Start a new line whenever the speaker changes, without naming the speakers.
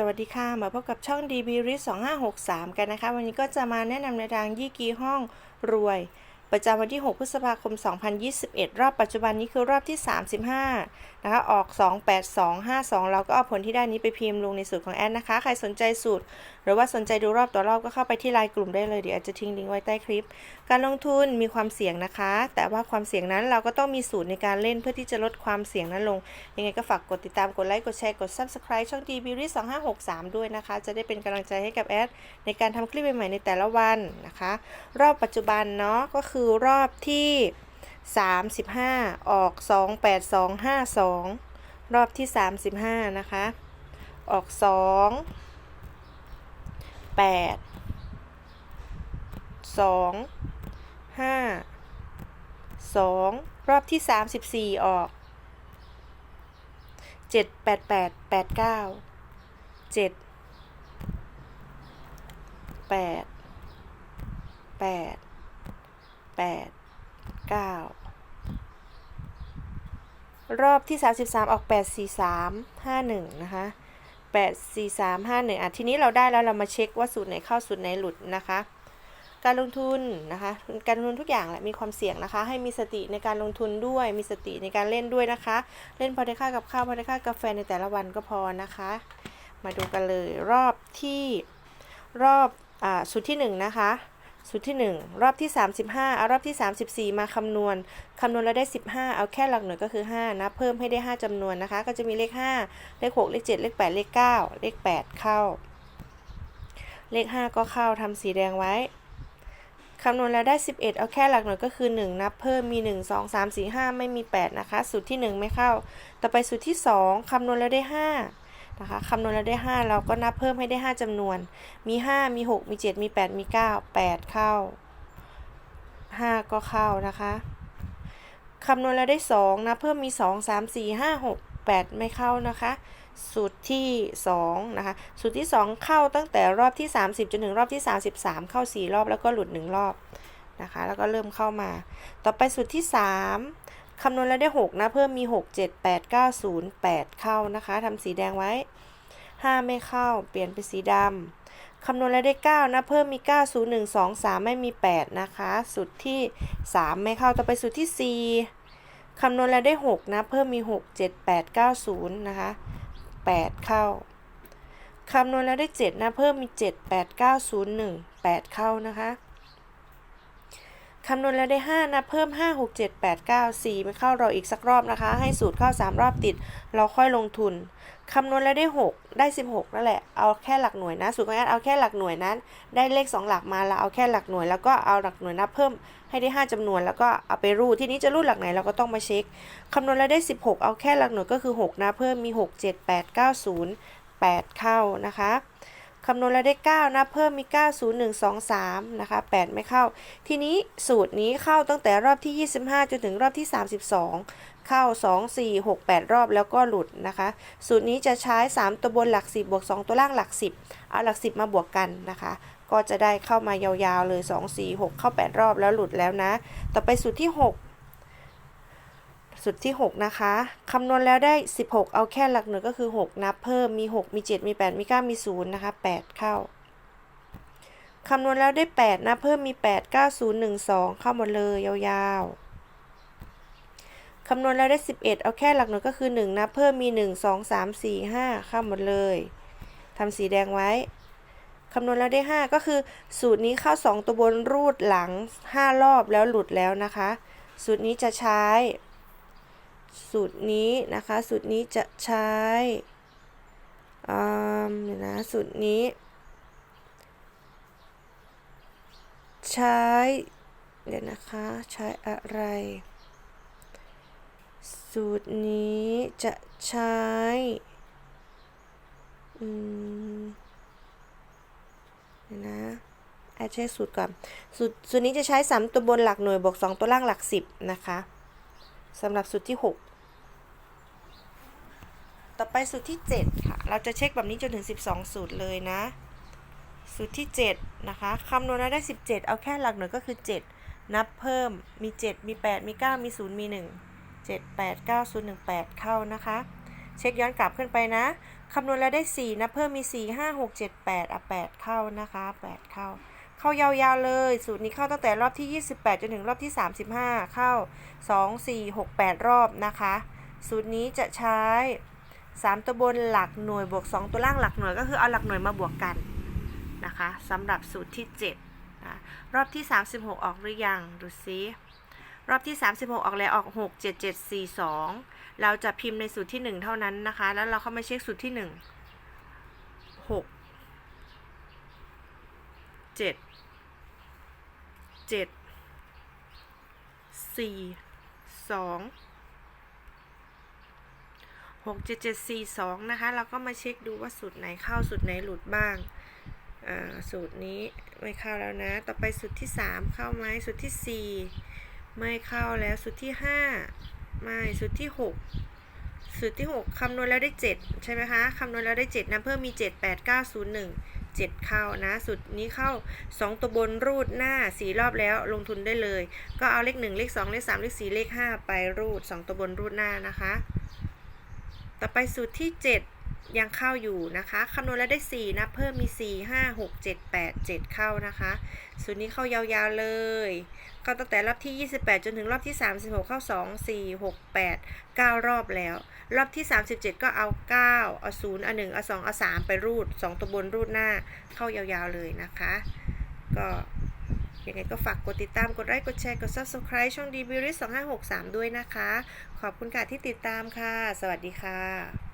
สวัสดีค่ะ มาพบกับช่อง DB r i s 2563 กันนะคะ วันนี้ก็จะมาแนะนำในทางยี่กีห้องรวย ประจำวันที่ 6 พฤษภาคม 2021 รอบปัจจุบันนี้คือรอบที่ 35 นะคะ ออก 28252 เราก็เอาผลที่ได้นี้ไปพิมพ์ลงในสูตรของแอดนะคะ ใครสนใจสูตร รือว่าสนใจดูรอบต่อรอบก็เข้าไปที่ไลน์กลุ่มได้เลยเดี๋ยวอดจะทิ้งลิงก์ไว้ใต้คลิป การลงทุนมีความเสี่ยงนะคะ แต่ว่าความเสี่ยงนั้นเราก็ต้องมีสูตรในการเล่นเพื่อที่จะลดความเสี่ยงนั้นลง ยังไงก็ฝากกดติดตามกดไลค์กดแชร์กด Subscribe ช่อง d b r i 2563ด้วยนะคะ จะได้เป็นกำลังใจให้กับแอดในการทำคลิปใหม่ๆในแต่ละวันนะคะ รอบปัจจุบันเนาะก็คือรอบที่35 ออก 28252 รอบที่ 35 นะคะ ออก 2 8 2 5 2รอบที่34ออกเจ็ดแปดแปดแปดเก้าเจ็ดแปดแปดแปดเก้ารอบที่33ออก8 4 3 5 1นะคะ 8 4 3 5 1อะทีนี้เราได้แล้วเรามาเช็คว่าสูตรไหนเข้าสูตรไหนหลุดนะคะ การลงทุนนะคะการลงทุนทุกอย่างแหละมีความเสี่ยงนะคะ ให้มีสติในการลงทุนด้วย มีสติในการเล่นด้วยนะคะ เล่นพอได้ค่ากับข้าวพอได้ค่ากาแฟในแต่ละวันก็พอนะคะ มาดูกันเลยรอบที่รอบอ่าสูตรที่1นะคะ สูตรที่ 1 รอบที่ 35เอารอบที่ 34 มาคำนวณคำนวณแล้วได้ 15 เอาแค่หลักหน่วยก็คือ5นะเพิ่มให้ได้ 5จำนวนนะคะ ก็จะมีเลข 5 เลข 6 เลข 7 เลข 8 เลข 9 เลข 8 เข้า เลข 5 ก็เข้าทำสีแดงไว้คำนวณแล้วได้ 11 เอาแค่หลักหน่วยก็คือ 1 นับเพิ่มมี 1 2 3 4 5 ไม่มี 8 นะคะ สูตรที่ 1 ไม่เข้า ต่อไปสูตรที่ 2 คำนวณแล้วได้ 5 นะคะคำนวณแล้วได้ 5 เราก็นับเพิ่มให้ได้ 5จำนวน มี 5 มี 6 มี 7 มี 8 มี 9 8 เข้า 5 ก็เข้านะคะคำนวณแล้วได้ 2นับเพิ่มมี 2 3 4 5 6 8 ไม่เข้านะคะ สูตรที่ 2 นะคะ สูตรที่ 2 เข้าตั้งแต่รอบที่ 30 จนถึงรอบที่ 33 เข้า 4 รอบแล้วก็หลุด 1 รอบนะคะ แล้วก็เริ่มเข้ามา ต่อไปสูตรที่ 3 คำนวณแล้วได้ 6 นะ เพิ่มมี 6 7 8 9 0 8 เข้านะคะทำสีแดงไว้ 5 ไม่เข้า เปลี่ยนเป็นสีดำคำนวณแล้วได้ 9 นะ เพิ่มมี 9 0 1 2 3 ไม่มี 8 นะคะสูตรที่ 3 ไม่เข้า ต่อไปสูตรที่ 4 คำนวณแล้วได้ 6 นะ เพิ่มมี 6 7 8 9 0 นะคะ 8 เข้า คำนวณแล้วได้ 7 นะ เพิ่มมี 7 8 9 0 1 8 เข้านะคะ คำนวณแล้วได้ 5 นะ เพิ่ม 5 6 7 8 9 4ไม่เข้าเราอีกสักรอบนะคะ ให้สูตรเข้า 3 รอบติด เราค่อยลงทุน คำนวณแล้วได้ 6 ได้ 16 นั่นแหละ เอาแค่หลักหน่วยนะ สูตรของแอดเอาแค่หลักหน่วยนั้น ได้เลข 2 หลักมาเราเอาแค่หลักหน่วย แล้วก็เอาหลักหน่วยนับเพิ่มให้ได้ 5จำนวน แล้วก็เอาไปรูด ที่นี้จะรูดหลักไหนเราก็ต้องมาเช็ค คำนวณแล้วได้ 16 เอาแค่หลักหน่วยก็คือ 6 นะ เพิ่มมี 6 7 8 9 0 8 เข้านะคะ คำนวณแล้วได้ 9 นะ เพิ่มมี 9 0 1 2 3 นะคะ 8 ไม่เข้า ทีนี้สูตรนี้เข้าตั้งแต่รอบที่ 25 จนถึงรอบที่ 32 เข้า 2 4 6 8 รอบแล้วก็หลุดนะคะ สูตรนี้จะใช้ 3 ตัวบนหลัก 10 บวก 2 ตัวล่างหลัก 10 เอาหลัก 10 มาบวกกันนะคะ ก็จะได้เข้ามายาวๆเลย 2 4 6 เข้า 8 รอบแล้วหลุดแล้วนะ ต่อไปสูตรที่ 6 สุดที่ 6 นะคะคำนวณแล้วได้ 16 เอาแค่หลักหน่วยก็คือ 6 นับเพิ่มมี 6 มี 7 มี 8 มี 9 มี 0 นะคะ 8 เข้าคำนวณแล้วได้ 8นับเพิ่มมี 8 9 0 1 2 เข้าหมดเลยยาวๆ คำนวณแล้วได้ 11 เอาแค่หลักหน่วยก็คือ 1นับเพิ่มมี 1 2 3 4 5 เข้าหมดเลยทำสีแดงไว้ คำนวณแล้วได้ 5 ก็คือสูตรนี้เข้า 2 ตัวบนรูดหลัง 5 รอบแล้วหลุดแล้วนะคะ สูตรนี้จะใช้ สูตรนี้นะคะ สูตรนี้จะใช้อ่าเดี๋ยวนะ สูตรนี้ ใช้ เดี๋ยวนะคะ ใช้อะไร สูตรนี้จะใช้อืมเดี๋ยนะแอดเช็คสูตรก่อน สูตรสูตรนี้จะใช้สามตัวบนหลักหน่วยบวกสองตัวล่างหลักสิบนะคะ สำหรับสูตรที่ 6 ต่อไปสูตรที่ 7 ค่ะ เราจะเช็คแบบนี้จนถึง 12 สูตรเลยนะ สูตรที่ 7 นะคะคำนวณแล้วได้ 17 เอาแค่หลักหน่วยก็คือ 7 นับเพิ่มมี 7 มี 8 มี 9 มี 0 มี 1 7 8 9 0 1 8 เข้านะคะ เช็คย้อนกลับขึ้นไปนะคำนวณแล้วได้ 4 นะ เพิ่มมี 4 5 6 7 8อะ8เข้านะคะ 8 เข้า เข้ายาวๆเลย สูตรนี้เข้าตั้งแต่รอบที่ 28 จนถึงรอบที่ 35 เข้า 2 4 6 8 รอบนะคะ สูตรนี้จะใช้ 3 ตัวบนหลักหน่วยบวก 2 ตัวล่างหลักหน่วยก็คือเอาหลักหน่วยมาบวกกันนะคะสำหรับสูตรที่7นะรอบที่ 36 ออกหรือยัง ดูซิรอบที่ 36 ออกแล้วออก 6 7 7 4 2 เราจะพิมพ์ในสูตรที่ 1 เท่านั้นนะคะ แล้วเราเข้ามาเช็คสูตรที่ 1 6 7 7 4 2หกเจ็ดเจ็ดสี่สองนะคะ เราก็มาเช็คดูว่าสูตรไหนเข้าสูตรไหนหลุดบ้างสูตรนี้ไม่เข้าแล้วนะ ต่อไปสูตรที่สามเข้าไหมสูตรที่สี่ไม่เข้าแล้วสูตรที่ห้าไม่สูตรที่หกสูตรที่หกคำนวณแล้วได้เจ็ดใช่ไหมคะคำนวณแล้วได้เจ็ดนะเพิ่มมีเจ็ดแปดเก้าศูนย์หนึ่ง เจ็ดเข้านะสูตรนี้เข้าสองตัวบนรูดหน้าสี่รอบแล้วลงทุนได้เลย ก็เอาเลขหนึ่งเลขสองเลขสามเลขสี่เลขห้าไปรูดสองตัวบนรูดหน้านะคะ ต่อไปสูตรที่ 7 ยังเข้าอยู่นะคะคำนวณแล้วได้ 4 นะ เพิ่มมี 4 5 6 7 8 7 เข้านะคะสูตรนี้เข้ายาวๆเลยเข้าตั้งแต่รอบที่ 28 จนถึงรอบที่ 36 เข้า 2 4 6 8 9 รอบแล้ว รอบที่ 37 ก็เอา 9 เอา 0 เอา 1 เอา 2 เอา 3 ไปรูด 2 ตัวบนรูดหน้าเข้ายาวๆเลยนะคะ ก็ยังไงก็ฝากกดติดตาม กดไลค์ กดแชร์ กด subscribe ช่อง d b r i s 2563 ด้วยนะคะ ขอบคุณค่ะที่ติดตามค่ะ สวัสดีค่ะ